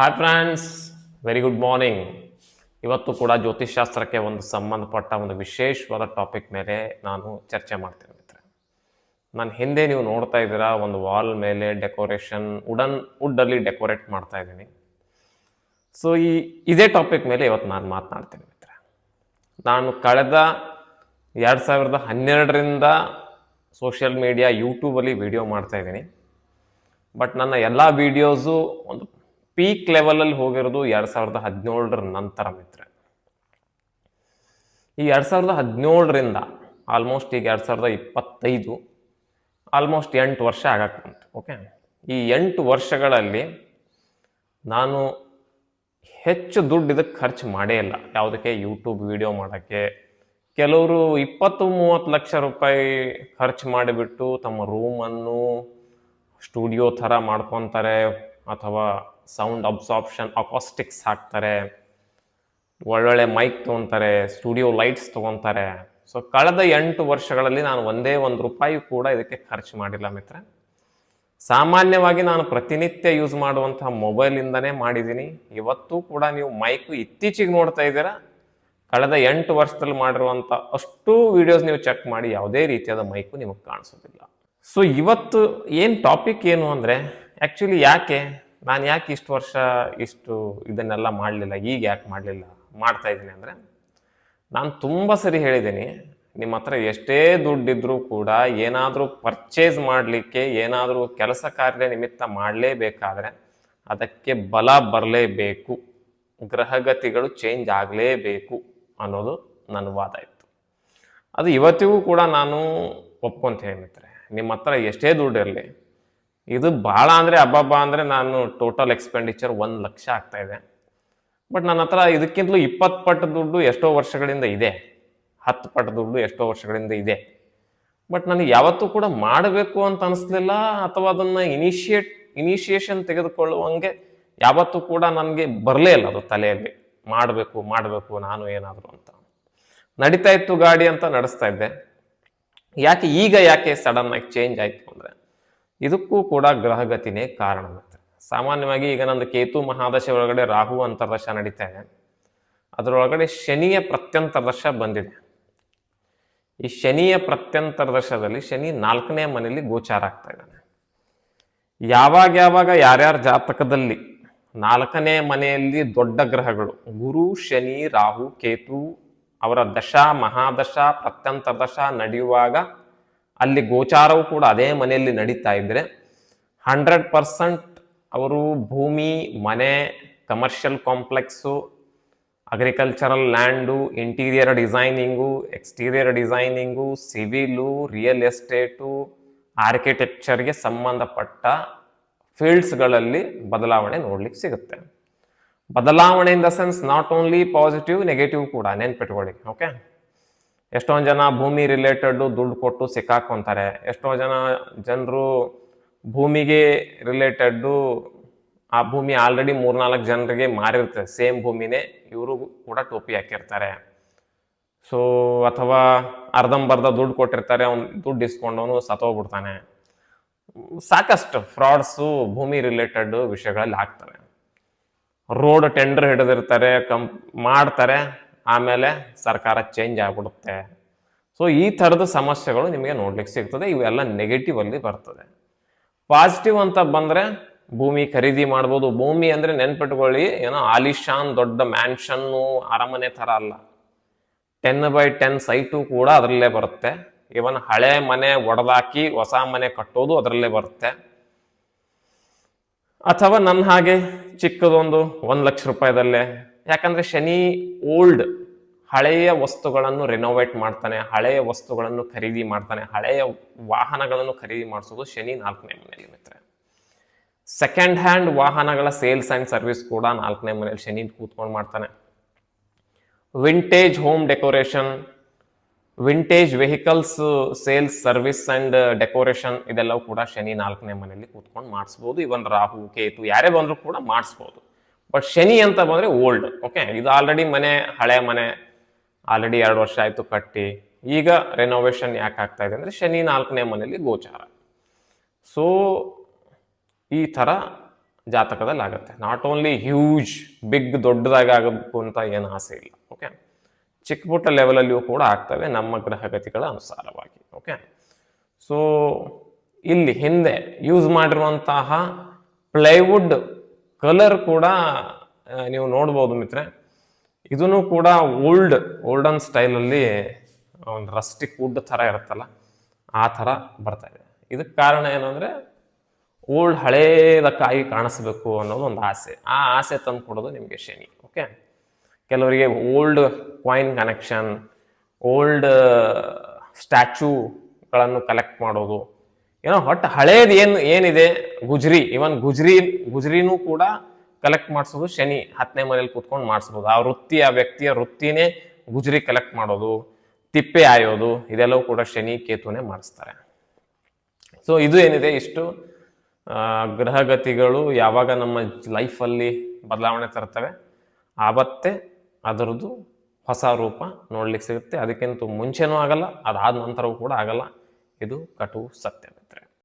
Hi friends very good morning ಇವತ್ತು ಕೂಡ ಜ್ಯೋತಿಷ್ಶಾಸ್ತ್ರಕ್ಕೆ ಒಂದು ಸಂಬಂಧಪಟ್ಟ ಒಂದು ವಿಶೇಷವಾದ ಟಾಪಿಕ್ ಮೇಲೆ ನಾನು ಚರ್ಚೆ ಮಾಡ್ತೀನಿ ಮಿತ್ರೆ ನಾನು ಹಿಂದೆ ನೀವು ನೋಡ್ತಾ ಇದ್ದೀರಾ, ಒಂದು ವಾಲ್ ಮೇಲೆ ಡೆಕೋರೇಷನ್ ವುಡನ್ ವುಡ್ಡಲ್ಲಿ ಡೆಕೋರೇಟ್ ಮಾಡ್ತಾ ಇದ್ದೀನಿ. ಸೊ ಈ, ಇದೇ ಟಾಪಿಕ್ ಮೇಲೆ ಇವತ್ತು ನಾನು ಮಾತನಾಡ್ತೀನಿ ಮಿತ್ರ ನಾನು ಕಳೆದ ಎರಡು ಸಾವಿರದ ಹನ್ನೆರಡರಿಂದ ಸೋಷಿಯಲ್ ಮೀಡಿಯಾ ಯೂಟ್ಯೂಬಲ್ಲಿ ವಿಡಿಯೋ ಮಾಡ್ತಾ ಇದ್ದೀನಿ. ಬಟ್ ನನ್ನ ಎಲ್ಲ ವೀಡಿಯೋಸು ಒಂದು ಪೀಕ್ ಲೆವೆಲಲ್ಲಿ ಹೋಗಿರೋದು ಎರಡು ಸಾವಿರದ ಹದಿನೇಳರ ನಂತರ ಮಿತ್ರ ಈ ಎರಡು ಸಾವಿರದ ಹದಿನೇಳರಿಂದ ಆಲ್ಮೋಸ್ಟ್ ಈಗ ಎರಡು ಸಾವಿರದ ಇಪ್ಪತ್ತೈದು ಆಲ್ಮೋಸ್ಟ್ ಎಂಟು ವರ್ಷ ಆಗಕ್ಕೆ ಬಂತು ಓಕೆ ಈ ಎಂಟು ವರ್ಷಗಳಲ್ಲಿ ನಾನು ಹೆಚ್ಚು ದುಡ್ಡು ಇದಕ್ಕೆ ಖರ್ಚು ಮಾಡೇ ಇಲ್ಲ. ಯಾವುದಕ್ಕೆ? ಯೂಟ್ಯೂಬ್ ವಿಡಿಯೋ ಮಾಡೋಕ್ಕೆ. ಕೆಲವರು ಇಪ್ಪತ್ತು ಮೂವತ್ತು ಲಕ್ಷ ರೂಪಾಯಿ ಖರ್ಚು ಮಾಡಿಬಿಟ್ಟು ತಮ್ಮ ರೂಮನ್ನು ಸ್ಟುಡಿಯೋ ಥರ ಮಾಡ್ಕೊತಾರೆ, ಅಥವಾ ಸೌಂಡ್ ಅಬ್ಸಾರ್ಪ್ಷನ್ ಅಕಾಸ್ಟಿಕ್ಸ್ ಹಾಕ್ತಾರೆ. ಒಳ್ಳೊಳ್ಳೆ ಮೈಕ್ ತೊಗೊತಾರೆ ಸ್ಟುಡಿಯೋ ಲೈಟ್ಸ್ ತೊಗೊತಾರೆ. ಸೊ ಕಳೆದ ಎಂಟು ವರ್ಷಗಳಲ್ಲಿ ನಾನು ಒಂದೇ ಒಂದು ರೂಪಾಯಿ ಕೂಡ ಇದಕ್ಕೆ ಖರ್ಚು ಮಾಡಿಲ್ಲ ಮಿತ್ರ. ಸಾಮಾನ್ಯವಾಗಿ ನಾನು ಪ್ರತಿನಿತ್ಯ ಯೂಸ್ ಮಾಡುವಂತಹ ಮೊಬೈಲಿಂದನೇ ಮಾಡಿದ್ದೀನಿ. ಇವತ್ತು ಕೂಡ ನೀವು ಮೈಕು ಇತ್ತೀಚೆಗೆ ನೋಡ್ತಾ ಇದ್ದೀರಾ. ಕಳೆದ ಎಂಟು ವರ್ಷದಲ್ಲಿ ಮಾಡಿರುವಂಥ ಅಷ್ಟು ವಿಡಿಯೋಸ್ ನೀವು ಚೆಕ್ ಮಾಡಿ ಯಾವುದೇ ರೀತಿಯಾದ ಮೈಕು ನಿಮಗೆ ಕಾಣಿಸೋದಿಲ್ಲ. ಸೊ ಇವತ್ತು ಏನು ಟಾಪಿಕ್ ಏನು ಅಂದರೆ ಆ್ಯಕ್ಚುಲಿ ಯಾಕೆ ನಾನು ಯಾಕೆ ಇಷ್ಟು ವರ್ಷ ಇಷ್ಟು ಇದನ್ನೆಲ್ಲ ಮಾಡಲಿಲ್ಲ, ಈಗ ಯಾಕೆ ಮಾಡಲಿಲ್ಲ, ಮಾಡ್ತಾ ಇದ್ದೀನಿ ಅಂದರೆ ನಾನು ತುಂಬ ಸರಿ ಹೇಳಿದ್ದೀನಿ, ನಿಮ್ಮ ಹತ್ರ ಎಷ್ಟೇ ದುಡ್ಡಿದ್ರೂ ಕೂಡ ಏನಾದರೂ ಪರ್ಚೇಸ್ ಮಾಡಲಿಕ್ಕೆ, ಏನಾದರೂ ಕೆಲಸ ಕಾರ್ಯ ನಿಮಿತ್ತ ಮಾಡಲೇಬೇಕಾದ್ರೆ ಅದಕ್ಕೆ ಬಲ ಬರಲೇಬೇಕು, ಗ್ರಹಗತಿಗಳು ಚೇಂಜ್ ಆಗಲೇಬೇಕು ಅನ್ನೋದು ನನ್ನ ವಾದ ಇತ್ತು. ಅದು ಇವತ್ತಿಗೂ ಕೂಡ ನಾನು ಒಪ್ಕೊಂತೇನೆ ಮಿತ್ರೆ ನಿಮ್ಮ ಹತ್ರ ಎಷ್ಟೇ ದುಡ್ಡು ಇರಲಿ ಇದು ಭಾಳ ಅಂದರೆ ಹಬ್ಬಬ್ಬ ಅಂದರೆ ನಾನು ಟೋಟಲ್ ಎಕ್ಸ್ಪೆಂಡಿಚರ್ ಒಂದು ಲಕ್ಷ ಆಗ್ತಾ ಇದೆ. ಬಟ್ ನನ್ನ ಹತ್ರ ಇದಕ್ಕಿಂತಲೂ ಇಪ್ಪತ್ತು ಪಟ್ಟು ದುಡ್ಡು ಎಷ್ಟೋ ವರ್ಷಗಳಿಂದ ಇದೆ. ಹತ್ತು ಪಟ್ಟು ದುಡ್ಡು ಎಷ್ಟೋ ವರ್ಷಗಳಿಂದ ಇದೆ. ಬಟ್ ನನಗೆ ಯಾವತ್ತೂ ಕೂಡ ಮಾಡಬೇಕು ಅಂತ ಅನಿಸ್ಲಿಲ್ಲ ಅಥವಾ ಅದನ್ನು ಇನಿಷಿಯೇಟ್ ಇನಿಷಿಯೇಷನ್ ತೆಗೆದುಕೊಳ್ಳುವಂಗೆ ಯಾವತ್ತೂ ಕೂಡ ನನಗೆ ಬರಲೇ ಇಲ್ಲ ಅದು ತಲೆಯಲ್ಲಿ. ಮಾಡಬೇಕು ಮಾಡಬೇಕು, ನಾನು ಏನಾದರೂ ಅಂತ. ನಡೀತಾ ಇತ್ತು ಗಾಡಿ ಅಂತ ನಡೆಸ್ತಾ ಇದ್ದೆ. ಯಾಕೆ ಈಗ ಯಾಕೆ ಸಡನ್ನಾಗಿ ಚೇಂಜ್ ಆಯಿತು ಅಂದರೆ ಇದಕ್ಕೂ ಕೂಡ ಗ್ರಹಗತಿನೇ ಕಾರಣ ಮತ್ತೆ ಸಾಮಾನ್ಯವಾಗಿ ಈಗ ನಂದು ಕೇತು ಮಹಾದಶ ಒಳಗಡೆ ರಾಹು ಅಂತರ್ದಶ ನಡೀತಾ ಇದೆ. ಅದರೊಳಗಡೆ ಶನಿಯ ಪ್ರತ್ಯಂತರ್ದಶ ಬಂದಿದೆ. ಈ ಶನಿಯ ಪ್ರತ್ಯಂತರ್ದಶದಲ್ಲಿ ಶನಿ ನಾಲ್ಕನೇ ಮನೆಯಲ್ಲಿ ಗೋಚಾರ ಆಗ್ತಾ ಇದ್ದಾನೆ. ಯಾವಾಗ ಯಾವಾಗ ಯಾರ್ಯಾರ ಜಾತಕದಲ್ಲಿ ನಾಲ್ಕನೇ ಮನೆಯಲ್ಲಿ ದೊಡ್ಡ ಗ್ರಹಗಳು, ಗುರು, ಶನಿ, ರಾಹು, ಕೇತು ಅವರ ದಶ, ಮಹಾದಶ, ಪ್ರತ್ಯಂತರ್ದಶ ನಡೆಯುವಾಗ ಅಲ್ಲಿ ಗೋಚಾರವು ಕೂಡ ಅದೇ ಮನೆಯಲ್ಲಿ ನಡೀತಾ ಇದ್ದರೆ ಹಂಡ್ರೆಡ್ ಪರ್ಸೆಂಟ್ ಅವರು ಭೂಮಿ, ಮನೆ commercial complex agricultural land interior designing exterior designing civil real estate ಆರ್ಕಿಟೆಕ್ಚರ್ಗೆ ಸಂಬಂಧಪಟ್ಟ ಫೀಲ್ಡ್ಸ್ಗಳಲ್ಲಿ ಬದಲಾವಣೆ ನೋಡ್ಲಿಕ್ಕೆ ಸಿಗುತ್ತೆ. ಬದಲಾವಣೆ in the sense not only positive negative ಕೂಡ ನೆನ್ಪಿಟ್ಕೊಳ್ಳಿ ಓಕೆ ಎಷ್ಟೊಂದು ಜನ ಭೂಮಿ ರಿಲೇಟೆಡ್ ದುಡ್ಡು ಕೊಟ್ಟು ಸಿಕ್ಕಾಕೊಂತಾರೆ. ಎಷ್ಟೋ ಜನ ಜನರು ಭೂಮಿಗೆ ರಿಲೇಟೆಡ್ಡು ಆ ಭೂಮಿ ಆಲ್ರೆಡಿ ಮೂರ್ನಾಲ್ಕು ಜನರಿಗೆ ಮಾರಿರ್ತದೆ ಸೇಮ್ ಭೂಮಿನೇ ಇವರು ಕೂಡ ಟೋಪಿ ಹಾಕಿರ್ತಾರೆ. ಸೊ ಅಥವಾ ಅರ್ಧಂಬರ್ಧ ದುಡ್ಡು ಕೊಟ್ಟಿರ್ತಾರೆ. ಅವ್ನು ದುಡ್ಡು ಇಸ್ಕೊಂಡವನು ಸತ್ತೋಗ್ಬಿಡ್ತಾನೆ. ಸಾಕಷ್ಟು ಫ್ರಾಡ್ಸು ಭೂಮಿ ರಿಲೇಟೆಡ್ ವಿಷಯಗಳಲ್ಲಿ ಆಗ್ತವೆ. ರೋಡ್ ಟೆಂಡರ್ ಹಿಡಿದಿರ್ತಾರೆ ಕಂಪ್ ಮಾಡ್ತಾರೆ. ಆಮೇಲೆ ಸರ್ಕಾರ ಚೇಂಜ್ ಆಗ್ಬಿಡುತ್ತೆ. ಸೊ ಈ ಥರದ ಸಮಸ್ಯೆಗಳು ನಿಮಗೆ ನೋಡ್ಲಿಕ್ಕೆ ಸಿಗ್ತದೆ. ಇವೆಲ್ಲ ನೆಗೆಟಿವ್ ಅಲ್ಲಿ ಬರ್ತದೆ. ಪಾಸಿಟಿವ್ ಅಂತ ಬಂದ್ರೆ ಭೂಮಿ ಖರೀದಿ ಮಾಡ್ಬೋದು. ಭೂಮಿ ಅಂದ್ರೆ ನೆನ್ಪಿಟ್ಕೊಳ್ಳಿ, ಏನೋ ಆಲಿಶಾನ್ ದೊಡ್ಡ ಮ್ಯಾನ್ಷನ್ನು ಅರಮನೆ ಥರ ಅಲ್ಲ. ಟೆನ್ ಬೈ ಟೆನ್ ಸೈಟು ಕೂಡ ಅದರಲ್ಲೇ ಬರುತ್ತೆ. ಇವನ್ ಹಳೆ ಮನೆ ಒಡೆದಾಕಿ ಹೊಸ ಮನೆ ಕಟ್ಟೋದು ಅದರಲ್ಲೇ ಬರುತ್ತೆ. ಅಥವಾ ನನ್ನ ಹಾಗೆ ಚಿಕ್ಕದೊಂದು ಒಂದು ಲಕ್ಷ ರೂಪಾಯಿದಲ್ಲೇ ಯಾಕಂದ್ರೆ ಶನಿ ಓಲ್ಡ್ ಹಳೆಯ ವಸ್ತುಗಳನ್ನು ರಿನೋವೇಟ್ ಮಾಡ್ತಾನೆ, ಹಳೆಯ ವಸ್ತುಗಳನ್ನು ಖರೀದಿ ಮಾಡ್ತಾನೆ, ಹಳೆಯ ವಾಹನಗಳನ್ನು ಖರೀದಿ ಮಾಡಿಸೋದು ಶನಿ ನಾಲ್ಕನೇ ಮನೆಯಲ್ಲಿ ಮಿತ್ರ ಸೆಕೆಂಡ್ ಹ್ಯಾಂಡ್ ವಾಹನಗಳ ಸೇಲ್ಸ್ ಆ್ಯಂಡ್ ಸರ್ವಿಸ್ ಕೂಡ ನಾಲ್ಕನೇ ಮನೆಯಲ್ಲಿ ಶನಿ ಕೂತ್ಕೊಂಡು ಮಾಡ್ತಾನೆ. Vintage home decoration vintage vehicles sales service and decoration ಇದೆಲ್ಲವೂ ಕೂಡ ಶನಿ ನಾಲ್ಕನೇ ಮನೆಯಲ್ಲಿ ಕೂತ್ಕೊಂಡು ಮಾಡಿಸ್ಬೋದು. ಇವನ್ ರಾಹು, ಕೇತು, ಯಾರೇ ಬಂದರೂ ಕೂಡ ಮಾಡಿಸ್ಬೋದು. ಬಟ್ ಶನಿ ಅಂತ ಬಂದರೆ ಓಲ್ಡ್ ಓಕೆ ಇದು ಆಲ್ರೆಡಿ ಮನೆ, ಹಳೆ ಮನೆ ಆಲ್ರೆಡಿ ಎರಡು ವರ್ಷ ಆಯಿತು ಕಟ್ಟಿ. ಈಗ ರೆನೋವೇಷನ್ ಯಾಕೆ ಆಗ್ತಾ ಇದೆ ಅಂದರೆ ಶನಿ ನಾಲ್ಕನೇ ಮನೆಯಲ್ಲಿ ಗೋಚಾರ. ಸೊ ಈ ಥರ ಜಾತಕದಲ್ಲಿ ಆಗುತ್ತೆ. ನಾಟ್ ಓನ್ಲಿ ಹ್ಯೂಜ್ ಬಿಗ್ ದೊಡ್ಡದಾಗಿ ಆಗಬೇಕು ಅಂತ ಏನು ಆಸೆ ಇಲ್ಲ ಓಕೆ ಚಿಕ್ಕ ಪುಟ್ಟ ಲೆವೆಲಲ್ಲಿಯೂ ಕೂಡ ಆಗ್ತವೆ ನಮ್ಮ ಗ್ರಹಗತಿಗಳ ಅನುಸಾರವಾಗಿ ಓಕೆ ಸೊ ಇಲ್ಲಿ ಹಿಂದೆ ಯೂಸ್ ಮಾಡಿರುವಂತಹ ಪ್ಲೈವುಡ್ ಕಲರ್ ಕೂಡ ನೀವು ನೋಡ್ಬೋದು ಮಿತ್ರೆ ಇದನ್ನು ಕೂಡ ಓಲ್ಡ್ ಓಲ್ಡನ್ ಸ್ಟೈಲಲ್ಲಿ ಒಂದು ರಸ್ಟಿಕ್ ವುಡ್ ಥರ ಇರುತ್ತಲ್ಲ, ಆ ಥರ ಬರ್ತಾ ಇದೆ. ಇದಕ್ಕೆ ಕಾರಣ ಏನು ಅಂದರೆ ಓಲ್ಡ್ ಹಳೇದಕ್ಕಾಗಿ ಕಾಣಿಸ್ಬೇಕು ಅನ್ನೋದು ಒಂದು ಆಸೆ. ಆ ಆಸೆ ತಂದು ಕೊಡೋದು ನಿಮಗೆ ಶನಿ ಓಕೆ ಕೆಲವರಿಗೆ ಓಲ್ಡ್ ಕಾಯಿನ್ ಕನೆಕ್ಷನ್ ಓಲ್ಡ್ ಸ್ಟ್ಯಾಚ್ಯೂಗಳನ್ನು ಕಲೆಕ್ಟ್ ಮಾಡೋದು ಏನೋ ಒಟ್ಟು ಹಳೇದು ಏನು, ಏನಿದೆ? ಗುಜ್ರಿ ಇವನ್ ಗುಜ್ರಿ, ಗುಜ್ರಿನೂ ಕೂಡ ಕಲೆಕ್ಟ್ ಮಾಡಿಸೋದು ಶನಿ ಹತ್ತನೇ ಮನೇಲಿ ಕೂತ್ಕೊಂಡು ಮಾಡಿಸ್ಬೋದು ಆ ವೃತ್ತಿ, ಆ ವ್ಯಕ್ತಿಯ ವೃತ್ತಿನೇ ಗುಜ್ರಿ ಕಲೆಕ್ಟ್ ಮಾಡೋದು, ತಿಪ್ಪೆ ಆಯೋದು, ಇದೆಲ್ಲವೂ ಕೂಡ ಶನಿ ಕೇತುನೇ ಮಾಡಿಸ್ತಾರೆ. ಸೊ ಇದು ಏನಿದೆ? ಇಷ್ಟು ಗ್ರಹಗತಿಗಳು ಯಾವಾಗ ನಮ್ಮ ಲೈಫಲ್ಲಿ ಬದಲಾವಣೆ ತರ್ತವೆ? ಆವತ್ತೇ ಅದರದ್ದು ಹೊಸ ರೂಪ ನೋಡ್ಲಿಕ್ಕೆ ಸಿಗುತ್ತೆ. ಅದಕ್ಕಿಂತ ಮುಂಚೆನೂ ಆಗಲ್ಲ, ಅದಾದ ನಂತರವೂ ಕೂಡ ಆಗಲ್ಲ. ಇದು ಕಟು ಸತ್ಯ